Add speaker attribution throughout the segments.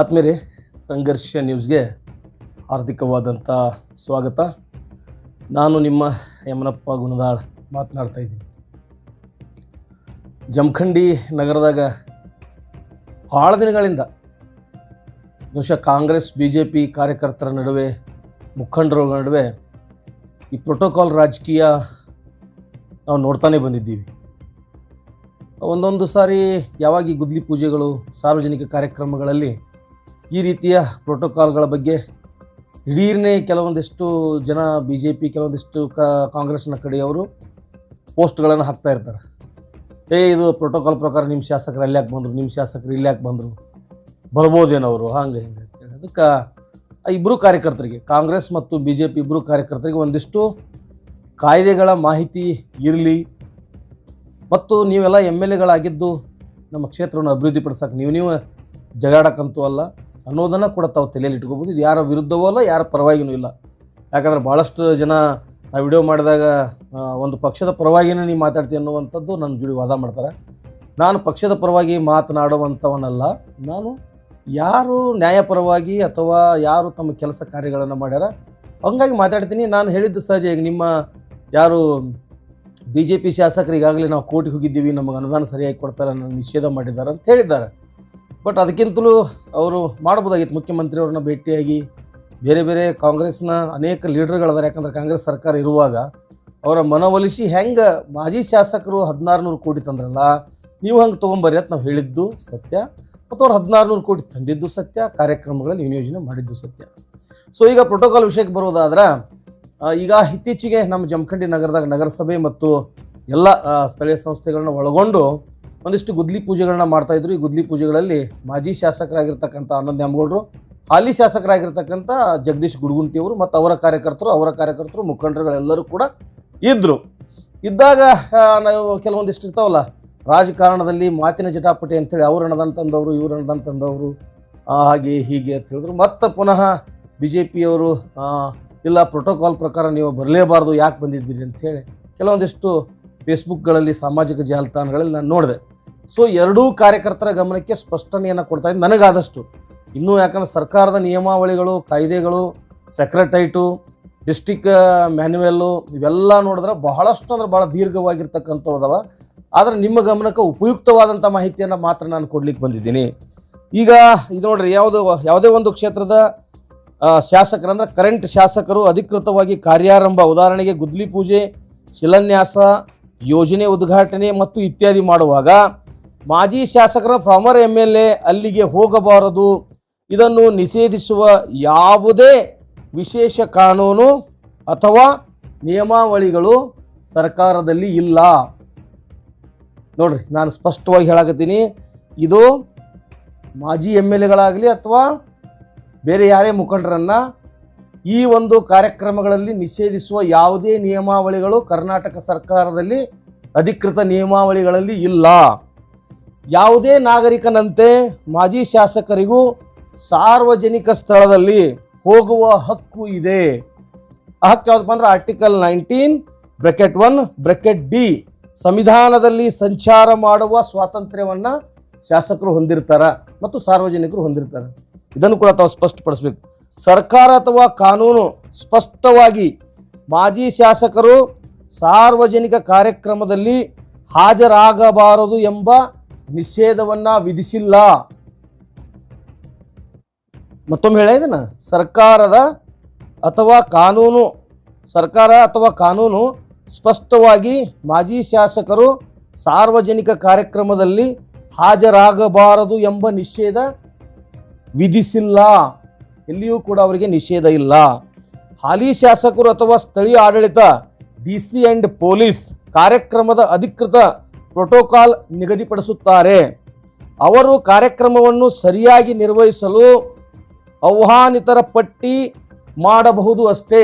Speaker 1: ಆತ್ಮೀಯರೇ ಸಂಘರ್ಷ ನ್ಯೂಸ್ಗೆ ಹಾರ್ದಿಕವಾದಂಥ ಸ್ವಾಗತ. ನಾನು ನಿಮ್ಮ ಯಮನಪ್ಪ ಗುಣದಾಳ್ ಮಾತನಾಡ್ತಾ ಇದ್ದೀನಿ. ಜಮಖಂಡಿ ನಗರದಾಗ ಭಾಳ ದಿನಗಳಿಂದ ಬಹುಶಃ ಕಾಂಗ್ರೆಸ್ ಬಿ ಜೆ ಪಿ ಕಾರ್ಯಕರ್ತರ ನಡುವೆ, ಮುಖಂಡರ ನಡುವೆ ಈ ಪ್ರೋಟೋಕಾಲ್ ರಾಜಕೀಯ ನಾವು ನೋಡ್ತಾನೆ ಬಂದಿದ್ದೀವಿ. ಒಂದೊಂದು ಸಾರಿ ಯಾವಾಗ ಗುದ್ಲಿ ಪೂಜೆಗಳು, ಸಾರ್ವಜನಿಕ ಕಾರ್ಯಕ್ರಮಗಳಲ್ಲಿ ಈ ರೀತಿಯ ಪ್ರೋಟೋಕಾಲ್ಗಳ ಬಗ್ಗೆ ದಿಢೀರ್ನೇ ಕೆಲವೊಂದಿಷ್ಟು ಜನ ಬಿ ಜೆ ಪಿ ಕೆಲವೊಂದಿಷ್ಟು ಕಾಂಗ್ರೆಸ್ನ ಕಡೆಯವರು ಪೋಸ್ಟ್ಗಳನ್ನು ಹಾಕ್ತಾ ಇರ್ತಾರೆ. ಏ, ಇದು ಪ್ರೋಟೋಕಾಲ್ ಪ್ರಕಾರ ನಿಮ್ಮ ಶಾಸಕರು ಅಲ್ಲಿ ಯಾಕೆ ಬಂದರು ನಿಮ್ಮ ಶಾಸಕರು ಇಲ್ಲಿ ಯಾಕೆ ಬಂದರು ಬರ್ಬೋದೇನವರು ಹಂಗೆ ಹಿಂಗೆ ಅಂತೇಳಿ ಅದಕ್ಕೆ ಇಬ್ಬರು ಕಾರ್ಯಕರ್ತರಿಗೆ, ಕಾಂಗ್ರೆಸ್ ಮತ್ತು ಬಿ ಜೆ ಪಿ ಇಬ್ಬರು ಕಾರ್ಯಕರ್ತರಿಗೆ ಒಂದಿಷ್ಟು ಕಾಯ್ದೆಗಳ ಮಾಹಿತಿ ಇರಲಿ. ಮತ್ತು ನೀವೆಲ್ಲ ಎಂ ಎಲ್ ಎಗಳಾಗಿದ್ದು ನಮ್ಮ ಕ್ಷೇತ್ರವನ್ನು ಅಭಿವೃದ್ಧಿಪಡಿಸೋಕೆ ನೀವು ನೀವು ಜಗಾಡಕ್ಕಂತೂ ಅಲ್ಲ. ಅನ್ನೋದನ್ನು ಕೂಡ ತಾವು ತಲೆಯಲ್ಲಿ ಇಟ್ಕೋಬೋದು. ಇದು ಯಾರ ವಿರುದ್ಧವೂ ಅಲ್ಲ, ಯಾರ ಪರವಾಗಿನೂ ಇಲ್ಲ. ಯಾಕಂದ್ರೆ ಭಾಳಷ್ಟು ಜನ ಆ ವಿಡಿಯೋ ಮಾಡಿದಾಗ ಒಂದು ಪಕ್ಷದ ಪರವಾಗಿನೇ ನೀವು ಮಾತಾಡ್ತೀವಿ ಅನ್ನುವಂಥದ್ದು ನನ್ನ ಜೋಡಿ ವಾದ ಮಾಡ್ತಾರೆ. ನಾನು ಪಕ್ಷದ ಪರವಾಗಿ ಮಾತನಾಡುವಂಥವನಲ್ಲ. ನಾನು ಯಾರು ನ್ಯಾಯಪರವಾಗಿ ಅಥವಾ ಯಾರು ತಮ್ಮ ಕೆಲಸ ಕಾರ್ಯಗಳನ್ನು ಮಾಡ್ಯಾರ, ಹಂಗಾಗಿ ಮಾತಾಡ್ತೀನಿ. ನಾನು ಹೇಳಿದ್ದು ಸಹಜ, ಈಗ ನಿಮ್ಮ ಯಾರು ಬಿ ಜೆ ಪಿ ಶಾಸಕರು ಈಗಾಗಲೇ ನಾವು ಕೋರ್ಟಿಗೆ ಹೋಗಿದ್ದೀವಿ, ನಮಗೆ ಅನುದಾನ ಸರಿಯಾಗಿ ಕೊಡ್ತಾರೆ ನನ್ನ ನಿಷೇಧ ಮಾಡಿದ್ದಾರೆ ಅಂತ ಹೇಳಿದ್ದಾರೆ. ಬಟ್ ಅದಕ್ಕಿಂತಲೂ ಅವರು ಮಾಡ್ಬೋದಾಗಿತ್ತು ಮುಖ್ಯಮಂತ್ರಿಯವ್ರನ್ನ ಭೇಟಿಯಾಗಿ. ಬೇರೆ ಬೇರೆ ಕಾಂಗ್ರೆಸ್ನ ಅನೇಕ ಲೀಡರ್ಗಳಿದ್ದಾರೆ ಯಾಕಂದ್ರೆ ಕಾಂಗ್ರೆಸ್ ಸರ್ಕಾರ ಇರುವಾಗ ಅವರ ಮನವೊಲಿಸಿ ಹೆಂಗೆ ಮಾಜಿ ಶಾಸಕರು ಹದಿನಾರು ನೂರು ಕೋಟಿ ತಂದ್ರಲ್ಲ, ನೀವು ಹಂಗೆ ತೊಗೊಂಬರ್ರಿ ಅಂತ ನಾವು ಹೇಳಿದ್ದು ಸತ್ಯ. ಮತ್ತು ಅವ್ರು ಹದಿನಾರು ನೂರು ಕೋಟಿ ತಂದಿದ್ದು ಸತ್ಯ, ಕಾರ್ಯಕ್ರಮಗಳಲ್ಲಿ ನಿಯೋಜನೆ ಮಾಡಿದ್ದು ಸತ್ಯ. ಸೊ ಈಗ ಪ್ರೋಟೋಕಾಲ್ ವಿಷಯಕ್ಕೆ ಬರೋದಾದ್ರೆ ಈಗ ಇತ್ತೀಚೆಗೆ ನಮ್ಮ ಜಮಖಂಡಿ ನಗರದಾಗ ನಗರಸಭೆ ಮತ್ತು ಎಲ್ಲ ಸ್ಥಳೀಯ ಸಂಸ್ಥೆಗಳನ್ನ ಒಳಗೊಂಡು ಒಂದಿಷ್ಟು ಗುದ್ಲಿ ಪೂಜೆಗಳನ್ನ ಮಾಡ್ತಾ ಇದ್ರು. ಈ ಗುದ್ಲಿ ಪೂಜೆಗಳಲ್ಲಿ ಮಾಜಿ ಶಾಸಕರಾಗಿರ್ತಕ್ಕಂಥ ಆನಂದ್ ನ್ಯಾಮಗೌಡರು, ಹಾಲಿ ಶಾಸಕರಾಗಿರ್ತಕ್ಕಂಥ ಜಗದೀಶ್ ಗುಡ್ಗುಂಟಿಯವರು ಮತ್ತು ಅವರ ಕಾರ್ಯಕರ್ತರು ಅವರ ಕಾರ್ಯಕರ್ತರು, ಮುಖಂಡರುಗಳೆಲ್ಲರೂ ಕೂಡ ಇದ್ದರು ಇದ್ದಾಗ ನಾವು ಕೆಲವೊಂದಿಷ್ಟು ಇರ್ತಾವಲ್ಲ, ರಾಜಕಾರಣದಲ್ಲಿ ಮಾತಿನ ಜಟಾಪಟಿ ಅಂತೇಳಿ ಅವ್ರು ಹಣದನ್ನು ತಂದವರು, ಇವ್ರು ಹಣದನ್ನು ತಂದವರು ಹಾಗೆ ಹೀಗೆ ಅಂತ ಹೇಳಿದ್ರು. ಮತ್ತೆ ಪುನಃ ಬಿ ಜೆ ಪಿಯವರು ಇಲ್ಲ ಪ್ರೋಟೋಕಾಲ್ ಪ್ರಕಾರ ನೀವು ಬರಲೇಬಾರ್ದು, ಯಾಕೆ ಬಂದಿದ್ದೀರಿ ಅಂಥೇಳಿ ಕೆಲವೊಂದಿಷ್ಟು ಫೇಸ್ಬುಕ್ಗಳಲ್ಲಿ ಸಾಮಾಜಿಕ ಜಾಲತಾಣಗಳಲ್ಲಿ ನಾನು ನೋಡಿದೆ. ಸೊ ಎರಡೂ ಕಾರ್ಯಕರ್ತರ ಗಮನಕ್ಕೆ ಸ್ಪಷ್ಟನೆಯನ್ನು ಕೊಡ್ತಾ ಇದ್ದೀನಿ. ನನಗಾದಷ್ಟು. ಇನ್ನೂ ಯಾಕಂದ್ರೆ ಸರ್ಕಾರದ ನಿಯಮಾವಳಿಗಳು, ಕಾಯ್ದೆಗಳು ಸೆಕ್ರೆಟೈಟು ಡಿಸ್ಟಿಕ್ ಮ್ಯಾನ್ಯುವೆಲ್ಲು ಇವೆಲ್ಲ ನೋಡಿದ್ರೆ ಬಹಳಷ್ಟು ಅಂದ್ರೆ ಭಾಳ ದೀರ್ಘವಾಗಿರ್ತಕ್ಕಂಥವು ಅದಾವ ಆದರೆ ನಿಮ್ಮ ಗಮನಕ್ಕೆ ಉಪಯುಕ್ತವಾದಂಥ ಮಾಹಿತಿಯನ್ನು ಮಾತ್ರ ನಾನು ಕೊಡ್ಲಿಕ್ಕೆ ಬಂದಿದ್ದೀನಿ. ಈಗ ಇದು ನೋಡ್ರಿ, ಯಾವುದು, ಯಾವುದೇ ಒಂದು ಕ್ಷೇತ್ರದ ಶಾಸಕರಂದ್ರೆ ಕರೆಂಟ್ ಶಾಸಕರು ಅಧಿಕೃತವಾಗಿ ಕಾರ್ಯಾರಂಭ, ಉದಾಹರಣೆಗೆ ಗುದ್ಲಿ ಪೂಜೆ, ಶಿಲಾನ್ಯಾಸ ಯೋಜನೆ ಉದ್ಘಾಟನೆ ಮತ್ತು ಇತ್ಯಾದಿ ಮಾಡುವಾಗ ಮಾಜಿ ಶಾಸಕರ ಫಾರ್ಮರ್ ಎಂ ಎಲ್ ಎ ಅಲ್ಲಿಗೆ ಹೋಗಬಾರದು. ಇದನ್ನು ನಿಷೇಧಿಸುವ ಯಾವುದೇ ವಿಶೇಷ ಕಾನೂನು ಅಥವಾ ನಿಯಮಾವಳಿಗಳು ಸರ್ಕಾರದಲ್ಲಿ ಇಲ್ಲ. ನೋಡ್ರಿ, ನಾನು ಸ್ಪಷ್ಟವಾಗಿ ಹೇಳಕತ್ತೀನಿ. ಇದು ಮಾಜಿ ಎಂ ಎಲ್ ಎಗಳಾಗಲಿ ಅಥವಾ ಬೇರೆ ಯಾರೇ ಮುಖಂಡರನ್ನ ಈ ಒಂದು ಕಾರ್ಯಕ್ರಮಗಳಲ್ಲಿ ನಿಷೇಧಿಸುವ ಯಾವುದೇ ನಿಯಮಾವಳಿಗಳು ಕರ್ನಾಟಕ ಸರ್ಕಾರದಲ್ಲಿ ಅಧಿಕೃತ ನಿಯಮಾವಳಿಗಳಲ್ಲಿ ಇಲ್ಲ. ಯಾವುದೇ ನಾಗರಿಕನಂತೆ ಮಾಜಿ ಶಾಸಕರಿಗೂ ಸಾರ್ವಜನಿಕ ಸ್ಥಳದಲ್ಲಿ ಹೋಗುವ ಹಕ್ಕು ಇದೆ. ಆ ಹಕ್ಕು ಯಾವುದಪ್ಪ ಅಂದ್ರೆ article nineteen bracket one bracket D ಸಂವಿಧಾನದಲ್ಲಿ ಸಂಚಾರ ಮಾಡುವ ಸ್ವಾತಂತ್ರ್ಯವನ್ನು ಶಾಸಕರು ಹೊಂದಿರ್ತಾರೆ ಮತ್ತು ಸಾರ್ವಜನಿಕರು ಹೊಂದಿರ್ತಾರೆ. ಇದನ್ನು ಕೂಡ ತಾವು ಸ್ಪಷ್ಟಪಡಿಸಬೇಕು. ಸರ್ಕಾರ ಅಥವಾ ಕಾನೂನು ಸ್ಪಷ್ಟವಾಗಿ ಮಾಜಿ ಶಾಸಕರು ಸಾರ್ವಜನಿಕ ಕಾರ್ಯಕ್ರಮದಲ್ಲಿ ಹಾಜರಾಗಬಾರದು ಎಂಬ ನಿಷೇಧವನ್ನು ವಿಧಿಸಿಲ್ಲ. ಮತ್ತೊಮ್ಮೆ ಹೇಳಿದನ ಸರ್ಕಾರದ ಅಥವಾ ಕಾನೂನು, ಸರ್ಕಾರ ಅಥವಾ ಕಾನೂನು ಸ್ಪಷ್ಟವಾಗಿ ಮಾಜಿ ಶಾಸಕರು ಸಾರ್ವಜನಿಕ ಕಾರ್ಯಕ್ರಮದಲ್ಲಿ ಹಾಜರಾಗಬಾರದು ಎಂಬ ನಿಷೇಧ ವಿಧಿಸಿಲ್ಲ. ಎಲ್ಲಿಯೂ ಕೂಡ ಅವರಿಗೆ ನಿಷೇಧ ಇಲ್ಲ. ಹಾಲಿ ಶಾಸಕರು ಅಥವಾ ಸ್ಥಳೀಯ ಆಡಳಿತ ಡಿ ಸಿ ಆ್ಯಂಡ್ ಪೊಲೀಸ್ ಕಾರ್ಯಕ್ರಮದ ಅಧಿಕೃತ ಪ್ರೋಟೋಕಾಲ್ ನಿಗದಿಪಡಿಸುತ್ತಾರೆ. ಅವರು ಕಾರ್ಯಕ್ರಮವನ್ನು ಸರಿಯಾಗಿ ನಿರ್ವಹಿಸಲು ಆಹ್ವಾನಿತರ ಪಟ್ಟಿ ಮಾಡಬಹುದು ಅಷ್ಟೇ.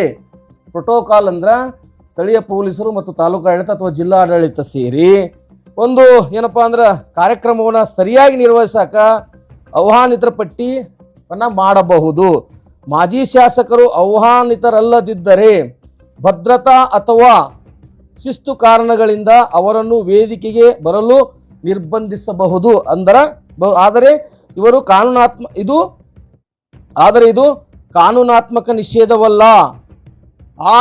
Speaker 1: ಪ್ರೋಟೋಕಾಲ್ ಅಂದ್ರೆ ಸ್ಥಳೀಯ ಪೊಲೀಸರು ಮತ್ತು ತಾಲೂಕು ಆಡಳಿತ ಅಥವಾ ಜಿಲ್ಲಾ ಆಡಳಿತ ಸೇರಿ ಒಂದು ಏನಪ್ಪಾ ಅಂದ್ರೆ ಕಾರ್ಯಕ್ರಮವನ್ನು ಸರಿಯಾಗಿ ನಿರ್ವಹಿಸಾಕ ಆಹ್ವಾನಿತರ ಪಟ್ಟಿಯನ್ನು ಮಾಡಬಹುದು. ಮಾಜಿ ಶಾಸಕರು ಆಹ್ವಾನಿತರಲ್ಲದಿದ್ದರೆ ಭದ್ರತಾ ಅಥವಾ ಶಿಸ್ತು ಕಾರಣಗಳಿಂದ ಅವರನ್ನು ವೇದಿಕೆಗೆ ಬರಲು ನಿರ್ಬಂಧಿಸಬಹುದು. ಅಂದರ ಆದರೆ ಇವರು ಕಾನೂನಾತ್ಮ, ಇದು, ಆದರೆ ಇದು ಕಾನೂನಾತ್ಮಕ ನಿಷೇಧವಲ್ಲ. ಆ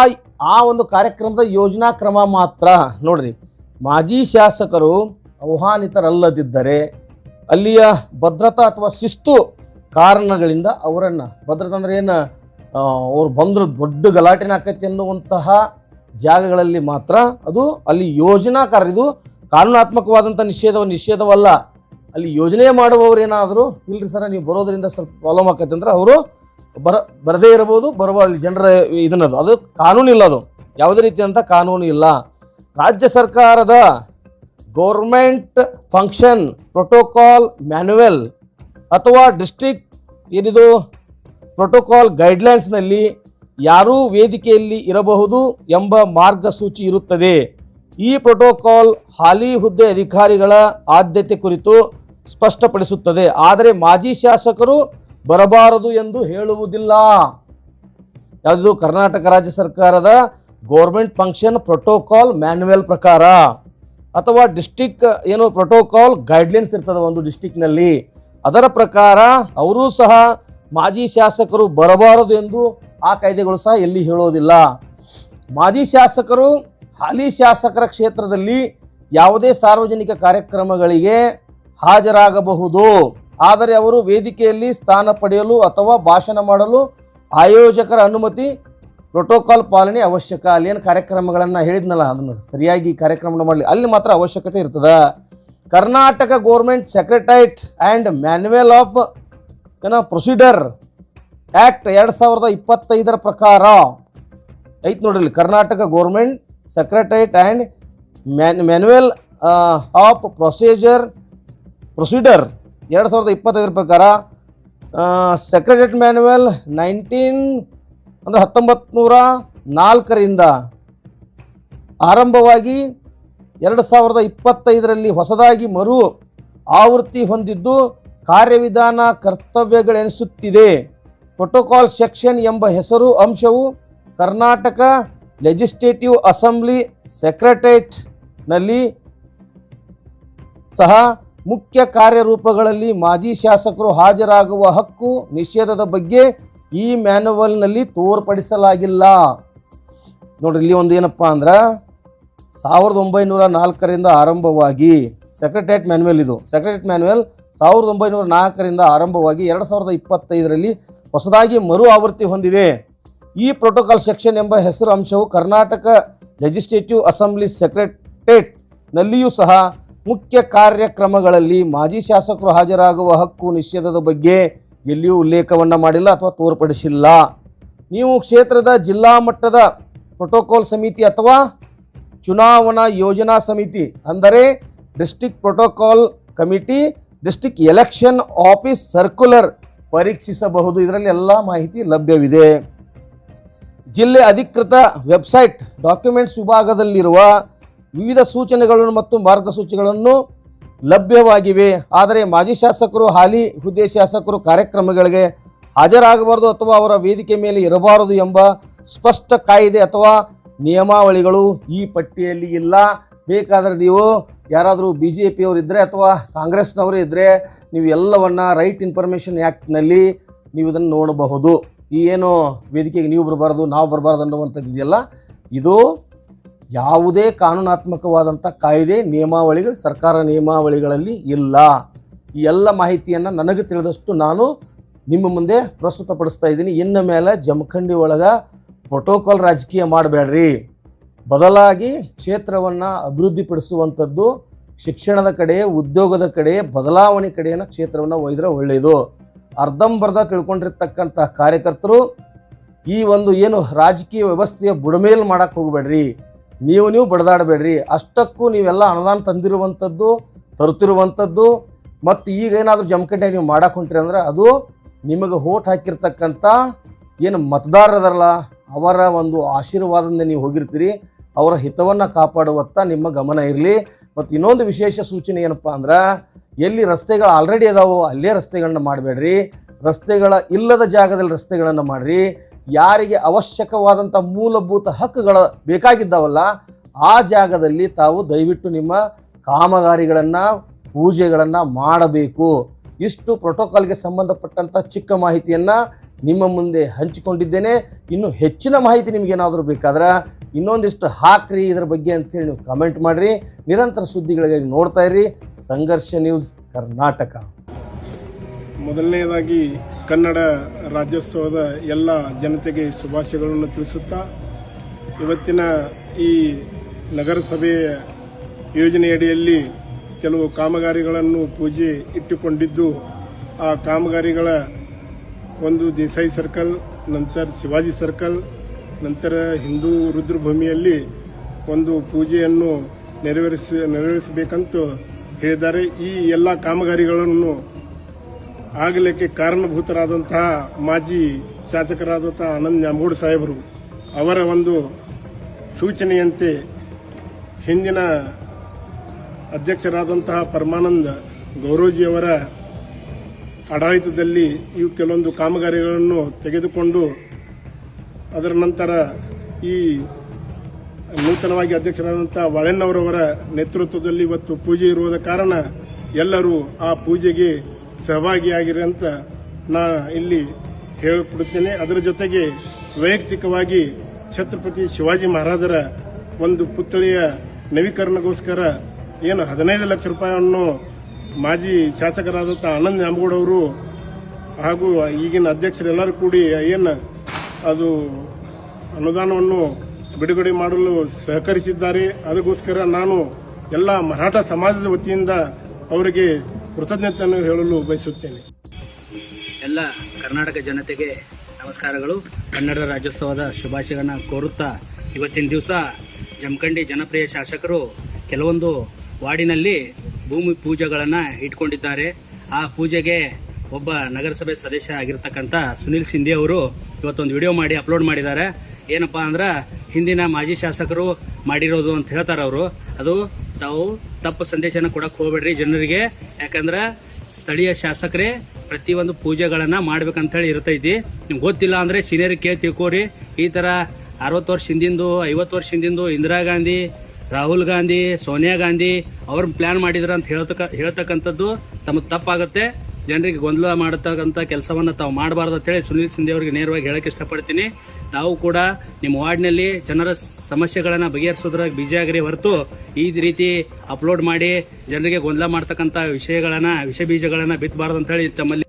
Speaker 1: ಆ ಒಂದು ಕಾರ್ಯಕ್ರಮದ ಯೋಜನಾ ಕ್ರಮ ಮಾತ್ರ. ನೋಡ್ರಿ, ಮಾಜಿ ಶಾಸಕರು ಆಹ್ವಾನಿತರಲ್ಲದಿದ್ದರೆ ಅಲ್ಲಿಯ ಭದ್ರತಾ ಅಥವಾ ಶಿಸ್ತು ಕಾರಣಗಳಿಂದ ಅವರನ್ನು ಭದ್ರತೆ ಅಂದ್ರೆ ಏನು ಅವ್ರು ಬಂದ್ರೆ ದೊಡ್ಡ ಗಲಾಟೆನ ಆಕೈತಿ ಅನ್ನುವಂತಹ ಜಾಗಗಳಲ್ಲಿ ಮಾತ್ರ ಅದು ಅಲ್ಲಿ ಯೋಜನಾಕಾರ ಇದು ಕಾನೂನಾತ್ಮಕವಾದಂಥ ನಿಷೇಧವ ನಿಷೇಧವಲ್ಲ. ಅಲ್ಲಿ ಯೋಜನೆ ಮಾಡುವವರು ಏನಾದರೂ? ಇಲ್ರಿ ಸರ, ನೀವು ಬರೋದ್ರಿಂದ ಸ್ವಲ್ಪ ಪ್ರಾಬ್ಲಮ್ ಆಕೈತೆ ಅಂದ್ರೆ ಅವರು ಬರ, ಬರದೇ ಇರಬಹುದು, ಬರುವ ಅಲ್ಲಿ ಜನರ ಇದನ್ನದು ಅದು. ಕಾನೂನಿಲ್ಲ ಅದು. ಯಾವುದೇ ರೀತಿಯಂಥ ಕಾನೂನು ಇಲ್ಲ. ರಾಜ್ಯ ಸರ್ಕಾರದ ಗೌರ್ಮೆಂಟ್ ಫಂಕ್ಷನ್ ಪ್ರೋಟೋಕಾಲ್ ಮ್ಯಾನ್ಯುವಲ್ ಅಥವಾ ಡಿಸ್ಟ್ರಿಕ್ಟ್ ಏನಿದು? ಪ್ರೋಟೋಕಾಲ್ ಗೈಡ್ಲೈನ್ಸ್ನಲ್ಲಿ ಯಾರೂ ವೇದಿಕೆಯಲ್ಲಿ ಇರಬಹುದು ಎಂಬ ಮಾರ್ಗಸೂಚಿ ಇರುತ್ತದೆ. ಈ ಪ್ರೋಟೋಕಾಲ್ ಹಾಲಿ ಹುದ್ದೆ ಅಧಿಕಾರಿಗಳ ಆದ್ಯತೆ ಕುರಿತು ಸ್ಪಷ್ಟಪಡಿಸುತ್ತದೆ. ಆದರೆ ಮಾಜಿ ಶಾಸಕರು ಬರಬಾರದು ಎಂದು ಹೇಳುವುದಿಲ್ಲ. ಯಾವುದು ಕರ್ನಾಟಕ ರಾಜ್ಯ ಸರ್ಕಾರದ ಗೌರ್ಮೆಂಟ್ ಫಂಕ್ಷನ್ ಪ್ರೋಟೋಕಾಲ್ ಮ್ಯಾನ್ಯುವಲ್ ಪ್ರಕಾರ ಅಥವಾ ಡಿಸ್ಟಿಕ್ ಏನು ಪ್ರೋಟೋಕಾಲ್ ಗೈಡ್ಲೈನ್ಸ್ ಇರ್ತದೆ ಒಂದು ಡಿಸ್ಟಿಕ್ನಲ್ಲಿ ಅದರ ಪ್ರಕಾರ ಅವರೂ ಸಹ ಮಾಜಿ ಶಾಸಕರು ಬರಬಾರದು ಎಂದು ಆ ಕಾಯ್ದೆಗಳು ಸಹ ಎಲ್ಲಿ ಹೇಳೋದಿಲ್ಲ. ಮಾಜಿ ಶಾಸಕರು ಹಾಲಿ ಶಾಸಕರ ಕ್ಷೇತ್ರದಲ್ಲಿ ಯಾವುದೇ ಸಾರ್ವಜನಿಕ ಕಾರ್ಯಕ್ರಮಗಳಿಗೆ ಹಾಜರಾಗಬಹುದು. ಆದರೆ ಅವರು ವೇದಿಕೆಯಲ್ಲಿ ಸ್ಥಾನ ಪಡೆಯಲು ಅಥವಾ ಭಾಷಣ ಮಾಡಲು ಆಯೋಜಕರ ಅನುಮತಿ ಪ್ರೋಟೋಕಾಲ್ ಪಾಲನೆ ಅವಶ್ಯಕ. ಅಲ್ಲಿ ಏನು ಕಾರ್ಯಕ್ರಮಗಳನ್ನು ಹೇಳಿದ್ನಲ್ಲ, ಅದನ್ನು ಸರಿಯಾಗಿ ಕಾರ್ಯಕ್ರಮ ಮಾಡಲಿ ಅಲ್ಲಿ ಮಾತ್ರ ಅವಶ್ಯಕತೆ ಇರ್ತದೆ. Karnataka government secretariat and manual of ಏನೋ ಪ್ರೊಸೀಡರ್ ಆ್ಯಕ್ಟ್ ಎರಡು ಸಾವಿರದ ಇಪ್ಪತ್ತೈದರ ಪ್ರಕಾರ, ಐತ್ ನೋಡ್ರಿ Karnataka government secretariat and man manual of procedure procedure ಎರಡು ಸಾವಿರದ ಇಪ್ಪತ್ತೈದರ ಪ್ರಕಾರ ಸೆಕ್ರೆಟೇಟ್ ಮ್ಯಾನ್ಯುವಲ್ ನೈನ್ಟೀನ್ ಅಂದರೆ ಹತ್ತೊಂಬತ್ತು ನೂರ ನಾಲ್ಕರಿಂದ ಆರಂಭವಾಗಿ ಎರಡು ಸಾವಿರದ ಇಪ್ಪತ್ತೈದರಲ್ಲಿ ಹೊಸದಾಗಿ ಮರು ಆವೃತ್ತಿ ಹೊಂದಿದ್ದು ಕಾರ್ಯವಿಧಾನ ಕರ್ತವ್ಯಗಳೆನಿಸುತ್ತಿದೆ. ಪ್ರೋಟೋಕಾಲ್ ಸೆಕ್ಷನ್ ಎಂಬ ಹೆಸರು ಅಂಶವು ಕರ್ನಾಟಕ ಲೆಜಿಸ್ಲೇಟಿವ್ ಅಸೆಂಬ್ಲಿ ಸೆಕ್ರೆಟೇಟ್ನಲ್ಲಿ ಸಹ ಮುಖ್ಯ ಕಾರ್ಯರೂಪಗಳಲ್ಲಿ ಮಾಜಿ ಶಾಸಕರು ಹಾಜರಾಗುವ ಹಕ್ಕು ನಿಷೇಧದ ಬಗ್ಗೆ ಈ ಮ್ಯಾನುವಲ್ನಲ್ಲಿ ತೋರ್ಪಡಿಸಲಾಗಿಲ್ಲ. ನೋಡ್ರಿ ಇಲ್ಲಿ ಒಂದು ಏನಪ್ಪ ಅಂದ್ರೆ ಸಾವಿರದ ಒಂಬೈನೂರ ನಾಲ್ಕರಿಂದ ಆರಂಭವಾಗಿ ಸೆಕ್ರೆಟೇಟ್ ಮ್ಯಾನ್ಯುವಲ್ ಇದು. ಸೆಕ್ರೆಟೇಟ್ ಮ್ಯಾನ್ಯುವಲ್ ಸಾವಿರದ ಒಂಬೈನೂರ ನಾಲ್ಕರಿಂದ ಆರಂಭವಾಗಿ ಎರಡು ಸಾವಿರದ ಇಪ್ಪತ್ತೈದರಲ್ಲಿ ಹೊಸದಾಗಿ ಮರು ಆವೃತ್ತಿ ಹೊಂದಿದೆ. ಈ ಪ್ರೋಟೋಕಾಲ್ ಸೆಕ್ಷನ್ ಎಂಬ ಹೆಸರು ಅಂಶವು ಕರ್ನಾಟಕ ಲೆಜಿಸ್ಲೇಟಿವ್ ಅಸೆಂಬ್ಲಿ ಸೆಕ್ರೆಟೇಟ್ನಲ್ಲಿಯೂ ಸಹ ಮುಖ್ಯ ಕಾರ್ಯಕ್ರಮಗಳಲ್ಲಿ ಮಾಜಿ ಶಾಸಕರು ಹಾಜರಾಗುವ ಹಕ್ಕು ನಿಷೇಧದ ಬಗ್ಗೆ ಎಲ್ಲಿಯೂ ಉಲ್ಲೇಖವನ್ನು ಮಾಡಿಲ್ಲ ಅಥವಾ ತೋರ್ಪಡಿಸಿಲ್ಲ. ನೀವು ಕ್ಷೇತ್ರದ ಜಿಲ್ಲಾ ಮಟ್ಟದ ಪ್ರೋಟೋಕಾಲ್ ಸಮಿತಿ ಅಥವಾ ಚುನಾವಣಾ ಯೋಜನಾ ಸಮಿತಿ ಅಂದರೆ district protocol committee district election office circular ಪರೀಕ್ಷಿಸಬಹುದು. ಇದರಲ್ಲಿ ಎಲ್ಲ ಮಾಹಿತಿ ಲಭ್ಯವಿದೆ. ಜಿಲ್ಲೆ ಅಧಿಕೃತ ವೆಬ್ಸೈಟ್ ಡಾಕ್ಯುಮೆಂಟ್ಸ್ ವಿಭಾಗದಲ್ಲಿರುವ ವಿವಿಧ ಸೂಚನೆಗಳನ್ನು ಮತ್ತು ಮಾರ್ಗಸೂಚಿಗಳನ್ನು ಲಭ್ಯವಾಗಿವೆ. ಆದರೆ ಮಾಜಿ ಶಾಸಕರು, ಹಾಲಿ ಹುದ್ದೆ ಶಾಸಕರು ಕಾರ್ಯಕ್ರಮಗಳಿಗೆ ಹಾಜರಾಗಬಾರದು ಅಥವಾ ಅವರ ವೇದಿಕೆ ಮೇಲೆ ಇರಬಾರದು ಎಂಬ ಸ್ಪಷ್ಟ ಕಾಯಿದೆ ಅಥವಾ ನಿಯಮಾವಳಿಗಳು ಈ ಪಟ್ಟಿಯಲ್ಲಿ ಇಲ್ಲ. ಬೇಕಾದರೆ ನೀವು ಯಾರಾದರೂ ಬಿ ಜೆ ಪಿಯವರು ಇದ್ದರೆ ಅಥವಾ ಕಾಂಗ್ರೆಸ್ನವರು ಇದ್ದರೆ ನೀವು ಎಲ್ಲವನ್ನ ರೈಟ್ ಇನ್ಫಾರ್ಮೇಷನ್ ಆ್ಯಕ್ಟ್ನಲ್ಲಿ ನೀವು ಇದನ್ನು ನೋಡಬಹುದು. ಈ ಏನು ವೇದಿಕೆಗೆ ನೀವು ಬರಬಾರ್ದು, ನಾವು ಬರಬಾರ್ದು ಅನ್ನುವಂಥದ್ದು ಇದೆಯಲ್ಲ? ಇದು ಯಾವುದೇ ಕಾನೂನಾತ್ಮಕವಾದಂಥ ಕಾಯ್ದೆ, ನಿಯಮಾವಳಿಗಳು, ಸರ್ಕಾರ ನಿಯಮಾವಳಿಗಳಲ್ಲಿ ಇಲ್ಲ. ಈ ಎಲ್ಲ ಮಾಹಿತಿಯನ್ನು ನನಗೆ ತಿಳಿದಷ್ಟು ನಾನು ನಿಮ್ಮ ಮುಂದೆ ಪ್ರಸ್ತುತಪಡಿಸ್ತಾ ಇದ್ದೀನಿ. ಇನ್ನು ಮೇಲೆ ಜಮಖಂಡಿ ಒಳಗೆ ಪ್ರೋಟೋಕಾಲ್ ರಾಜಕೀಯ ಮಾಡಬೇಡ್ರಿ. ಬದಲಾಗಿ ಕ್ಷೇತ್ರವನ್ನು ಅಭಿವೃದ್ಧಿಪಡಿಸುವಂಥದ್ದು ಶಿಕ್ಷಣದ ಕಡೆ, ಉದ್ಯೋಗದ ಕಡೆ, ಬದಲಾವಣೆ ಕಡೆಯನ್ನು ಕ್ಷೇತ್ರವನ್ನು ಒಯ್ದರೆ ಒಳ್ಳೆಯದು. ಅರ್ಧಂಬರ್ಧ ತಿಳ್ಕೊಂಡಿರ್ತಕ್ಕಂಥ ಕಾರ್ಯಕರ್ತರು ಈ ಒಂದು ಏನು ರಾಜಕೀಯ ವ್ಯವಸ್ಥೆಯ ಬುಡಮೇಲು ಮಾಡೋಕ್ಕೆ ಹೋಗಬೇಡ್ರಿ. ನೀವು ನೀವು ಬಡದಾಡಬೇಡ್ರಿ. ಅಷ್ಟಕ್ಕೂ ನೀವೆಲ್ಲ ಅನುದಾನ ತಂದಿರುವಂಥದ್ದು, ತರುತ್ತಿರುವಂಥದ್ದು, ಮತ್ತು ಈಗ ಏನಾದರೂ ಜಮಖಂಡಿ ನೀವು ಮಾಡಕ್ಕೆ ಹೊಂಟ್ರಿ ಅಂದ್ರೆ ಅದು ನಿಮಗೆ ಓಟ್ ಹಾಕಿರ್ತಕ್ಕಂಥ ಏನು ಮತದಾರರಲ್ಲ ಅವರ ಒಂದು ಆಶೀರ್ವಾದದಿಂದ ನೀವು ಹೋಗಿರ್ತೀರಿ, ಅವರ ಹಿತವನ್ನು ಕಾಪಾಡುವತ್ತ ನಿಮ್ಮ ಗಮನ ಇರಲಿ. ಮತ್ತು ಇನ್ನೊಂದು ವಿಶೇಷ ಸೂಚನೆ ಏನಪ್ಪ ಅಂದ್ರೆ, ಎಲ್ಲಿ ರಸ್ತೆಗಳು ಆಲ್ರೆಡಿ ಅದಾವೋ ಅಲ್ಲೇ ರಸ್ತೆಗಳನ್ನ ಮಾಡಬೇಡ್ರಿ. ರಸ್ತೆಗಳ ಇಲ್ಲದ ಜಾಗದಲ್ಲಿ ರಸ್ತೆಗಳನ್ನು ಮಾಡಿರಿ. ಯಾರಿಗೆ ಅವಶ್ಯಕವಾದಂಥ ಮೂಲಭೂತ ಹಕ್ಕುಗಳ ಬೇಕಾಗಿದ್ದಾವಲ್ಲ, ಆ ಜಾಗದಲ್ಲಿ ತಾವು ದಯವಿಟ್ಟು ನಿಮ್ಮ ಕಾಮಗಾರಿಗಳನ್ನು, ಪೂಜೆಗಳನ್ನು ಮಾಡಬೇಕು. ಇಷ್ಟು ಪ್ರೋಟೋಕಾಲ್ಗೆ ಸಂಬಂಧಪಟ್ಟಂಥ ಚಿಕ್ಕ ಮಾಹಿತಿಯನ್ನು ನಿಮ್ಮ ಮುಂದೆ ಹಂಚಿಕೊಂಡಿದ್ದೇನೆ. ಇನ್ನು ಹೆಚ್ಚಿನ ಮಾಹಿತಿ ನಿಮಗೇನಾದರೂ ಬೇಕಾದ್ರೆ ಇನ್ನೊಂದಿಷ್ಟು ಹಾಕ್ರಿ ಇದರ ಬಗ್ಗೆ ಅಂತೇಳಿ ನೀವು ಕಮೆಂಟ್ ಮಾಡಿರಿ. ನಿರಂತರ ಸುದ್ದಿಗಳಿಗಾಗಿ ನೋಡ್ತಾ ಇರಿ ಸಂಘರ್ಷ ನ್ಯೂಸ್, ಕರ್ನಾಟಕ.
Speaker 2: ಮೊದಲನೆಯದಾಗಿ ಕನ್ನಡ ರಾಜ್ಯೋತ್ಸವದ ಎಲ್ಲ ಜನತೆಗೆ ಶುಭಾಶಯಗಳನ್ನು ತಿಳಿಸುತ್ತಾ, ಇವತ್ತಿನ ಈ ನಗರಸಭೆಯ ಯೋಜನೆಯಡಿಯಲ್ಲಿ ಕೆಲವು ಕಾಮಗಾರಿಗಳನ್ನು ಪೂಜೆ ಇಟ್ಟುಕೊಂಡಿದ್ದು, ಆ ಕಾಮಗಾರಿಗಳ ಒಂದು ದೇಸಾಯಿ ಸರ್ಕಲ್, ನಂತರ ಶಿವಾಜಿ ಸರ್ಕಲ್, ನಂತರ ಹಿಂದೂ ರುದ್ರಭೂಮಿಯಲ್ಲಿ ಒಂದು ಪೂಜೆಯನ್ನು ನೆರವೇರಿಸಿ, ನೆರವೇರಿಸಬೇಕಂತ ಹೇಳಿದ್ದಾರೆ. ಈ ಎಲ್ಲ ಕಾಮಗಾರಿಗಳನ್ನು ಆಗಲಿಕ್ಕೆ ಕಾರಣಭೂತರಾದಂತಹ ಮಾಜಿ ಶಾಸಕರಾದಂತಹ ಆನಂದ್ ನ್ಯಾಮಗೌಡ ಸಾಹೇಬರು ಅವರ ಒಂದು ಸೂಚನೆಯಂತೆ ಹಿಂದಿನ ಅಧ್ಯಕ್ಷರಾದಂತಹ ಪರಮಾನಂದ ಗೌರೋಜಿಯವರ ಆಡಳಿತದಲ್ಲಿ ಇವು ಕೆಲವೊಂದು ಕಾಮಗಾರಿಗಳನ್ನು ತೆಗೆದುಕೊಂಡು ಅದರ ನಂತರ ಈ ನೂತನವಾಗಿ ಅಧ್ಯಕ್ಷರಾದಂಥ ವಾಳೆಣ್ಣವರವರ ನೇತೃತ್ವದಲ್ಲಿ ಇವತ್ತು ಪೂಜೆ ಇರುವುದ ಕಾರಣ ಎಲ್ಲರೂ ಆ ಪೂಜೆಗೆ ಸಹಭಾಗಿಯಾಗಿರಿ ಅಂತ ನಾ ಇಲ್ಲಿ ಹೇಳಿಕೊಡುತ್ತೇನೆ. ಅದರ ಜೊತೆಗೆ ವೈಯಕ್ತಿಕವಾಗಿ ಛತ್ರಪತಿ ಶಿವಾಜಿ ಮಹಾರಾಜರ ಒಂದು ಪುತ್ಥಳಿಯ ನವೀಕರಣಗೋಸ್ಕರ ಏನು ಹದಿನೈದು ಲಕ್ಷ ರೂಪಾಯಿಯನ್ನು ಮಾಜಿ ಶಾಸಕರಾದಂಥ ಆನಂದ್ ಅವರು ಹಾಗೂ ಈಗಿನ ಅಧ್ಯಕ್ಷರೆಲ್ಲರೂ ಕೂಡಿ ಏನು ಅದು ಅನುದಾನವನ್ನು ಬಿಡುಗಡೆ ಮಾಡಲು ಸಹಕರಿಸಿದ್ದಾರೆ. ಅದಕ್ಕೋಸ್ಕರ ನಾನು ಎಲ್ಲ ಮರಾಠ ಸಮಾಜದ ವತಿಯಿಂದ ಅವರಿಗೆ ಕೃತಜ್ಞತೆಯನ್ನು ಹೇಳಲು ಬಯಸುತ್ತೇನೆ.
Speaker 3: ಎಲ್ಲ ಕರ್ನಾಟಕ ಜನತೆಗೆ ನಮಸ್ಕಾರಗಳು. ಕನ್ನಡ ರಾಜ್ಯೋತ್ಸವದ ಶುಭಾಶಯಗಳನ್ನು ಕೋರುತ್ತಾ ಇವತ್ತಿನ ದಿವಸ ಜಮಖಂಡಿ ಜನಪ್ರಿಯ ಶಾಸಕರು ಕೆಲವೊಂದು ವಾರ್ಡಿನಲ್ಲಿ ಭೂಮಿ ಪೂಜೆಗಳನ್ನು ಇಟ್ಕೊಂಡಿದ್ದಾರೆ. ಆ ಪೂಜೆಗೆ ಒಬ್ಬ ನಗರಸಭೆ ಸದಸ್ಯ ಆಗಿರ್ತಕ್ಕಂಥ ಸುನಿಲ್ ಸಿಂಧಿ ಅವರು ಇವತ್ತೊಂದು ವಿಡಿಯೋ ಮಾಡಿ ಅಪ್ಲೋಡ್ ಮಾಡಿದ್ದಾರೆ. ಏನಪ್ಪ ಅಂದ್ರೆ ಹಿಂದಿನ ಮಾಜಿ ಶಾಸಕರು ಮಾಡಿರೋದು ಅಂತ ಹೇಳ್ತಾರೆ ಅವರು. ಅದು ತಾವು ತಪ್ಪು ಸಂದೇಶನ ಕೊಡಕ್ಕೆ ಹೋಗ್ಬೇಡ್ರಿ ಜನರಿಗೆ. ಯಾಕಂದ್ರೆ ಸ್ಥಳೀಯ ಶಾಸಕರೇ ಪ್ರತಿಯೊಂದು ಪೂಜೆಗಳನ್ನ ಮಾಡ್ಬೇಕಂತ ಹೇಳಿ ಇರ್ತೈತಿ. ನಿಮ್ಗೆ ಗೊತ್ತಿಲ್ಲ ಅಂದ್ರೆ ಸೀನಿಯರ್ ಕೇಳಿ ತಿಳ್ಕೋರಿ. ಈ ತರ ಅರವತ್ತು ವರ್ಷ ಹಿಂದಿಂದು, ಐವತ್ತು ವರ್ಷ ಹಿಂದಿಂದು ಇಂದಿರಾ ಗಾಂಧಿ ರಾಹುಲ್ ಗಾಂಧಿ, ಸೋನಿಯಾ ಗಾಂಧಿ ಅವ್ರ ಪ್ಲಾನ್ ಮಾಡಿದ್ರ ಅಂತ ಹೇಳ್ತಕ್ಕ, ಹೇಳ್ತಕ್ಕಂಥದ್ದು ತಮಗೆ ತಪ್ಪಾಗುತ್ತೆ. ಜನರಿಗೆ ಗೊಂದಲ ಮಾಡತಕ್ಕಂಥ ಕೆಲಸವನ್ನ ತಾವು ಮಾಡಬಾರ್ದು ಅಂತೇಳಿ ಸುನೀಲ್ ಸಿಂಧೆ ಅವರಿಗೆ ನೇರವಾಗಿ ಹೇಳಕ್ಕೆ ಇಷ್ಟಪಡ್ತೀನಿ. ತಾವು ಕೂಡ ನಿಮ್ಮ ವಾರ್ಡ್ನಲ್ಲಿ ಜನರ ಸಮಸ್ಯೆಗಳನ್ನು ಬಗೆಹರಿಸೋದ್ರಾಗ ಬಿಜಿ ಆಗ್ರಿ ಹೊರತು ಈ ರೀತಿ ಅಪ್ಲೋಡ್ ಮಾಡಿ ಜನರಿಗೆ ಗೊಂದಲ ಮಾಡ್ತಕ್ಕಂಥ ವಿಷಯಗಳನ್ನ ವಿಷ ಬೀಜಗಳನ್ನ ಬಿತ್ತಬಾರ್ದು ಅಂತೇಳಿ ತಮ್ಮಲ್ಲಿ